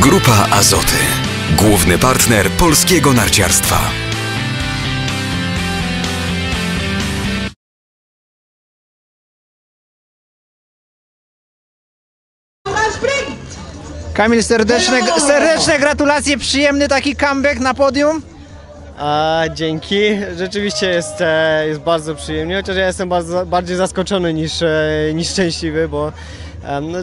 Grupa Azoty. Główny partner polskiego narciarstwa. Kamil, serdeczne, serdeczne gratulacje, przyjemny taki comeback na podium. A, dzięki. Rzeczywiście jest, e, jest bardzo przyjemnie, chociaż ja jestem bardzo, bardziej zaskoczony niż, e, niż szczęśliwy, bo no,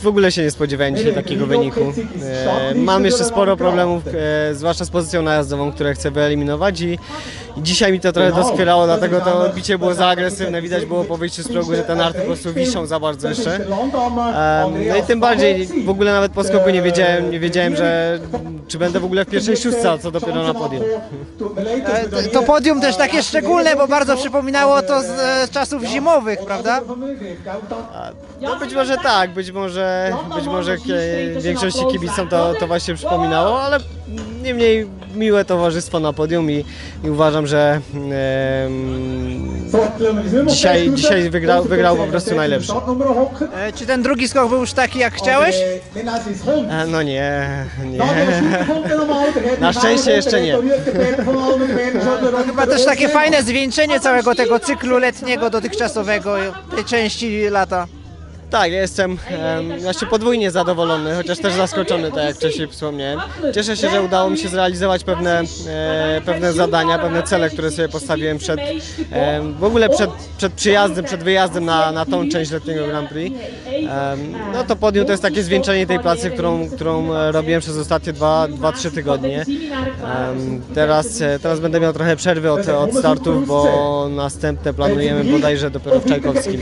w ogóle się nie spodziewałem takiego wyniku. E, mam jeszcze sporo problemów, zwłaszcza z pozycją najazdową, które chcę wyeliminować i dzisiaj mi to trochę doskwierało, dlatego to odbicie było za agresywne. Widać było po wyjściu z progu, że te narty po prostu wiszą za bardzo jeszcze. No i tym bardziej w ogóle nawet po skoku nie wiedziałem, nie wiedziałem, że czy będę w ogóle w pierwszej szóstce, co dopiero na podium. E, To podium też takie szczególne, bo bardzo przypominało to z e, czasów zimowych, prawda? No być może tak, być może, być może większości kibicom to, to właśnie przypominało, ale niemniej miłe towarzystwo na podium i, i uważam, że em, dzisiaj, dzisiaj wygrał, wygrał po prostu najlepszy. E, Czy ten drugi skok był już taki jak chciałeś? E, No nie, nie. Na szczęście jeszcze nie. To chyba też takie fajne zwieńczenie całego tego cyklu letniego, dotychczasowego, tej części lata. Tak, ja jestem em, znaczy podwójnie zadowolony, chociaż też zaskoczony, tak jak wcześniej wspomniałem. Cieszę się, że udało mi się zrealizować pewne, e, pewne zadania, pewne cele, które sobie postawiłem przed, em, w ogóle przed, przed przyjazdem, przed wyjazdem na, na tą część letniego Grand Prix. Em, no to podium to jest takie zwieńczenie tej pracy, którą, którą e, robiłem przez ostatnie 2-3 tygodnie. Em, teraz, e, teraz będę miał trochę przerwy od, od startów, bo następne planujemy bodajże dopiero w Czajkowskim.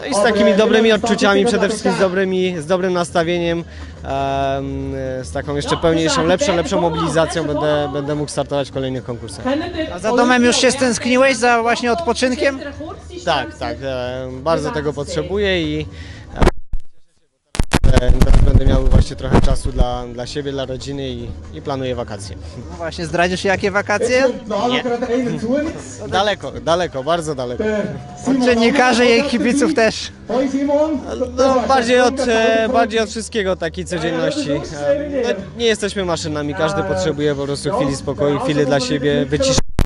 No i takimi dobrymi odczuciami, przede wszystkim z, dobrymi, z dobrym nastawieniem, em, z taką jeszcze pełniejszą, lepszą, lepszą mobilizacją będę, będę mógł startować w kolejnych konkursach. A za domem już się stęskniłeś, za właśnie odpoczynkiem? Tak, tak, bardzo tego potrzebuję i teraz będę miał właśnie trochę czasu dla, dla siebie, dla rodziny i, i planuję wakacje. No właśnie, zdradzisz jakie wakacje? Daleko, daleko, bardzo daleko. Dziennikarze i kibiców też. No, bardziej, od, e, bardziej od wszystkiego takiej codzienności. E, No, nie jesteśmy maszynami, każdy potrzebuje po prostu chwili spokoju, chwili dla siebie, wyciszenia.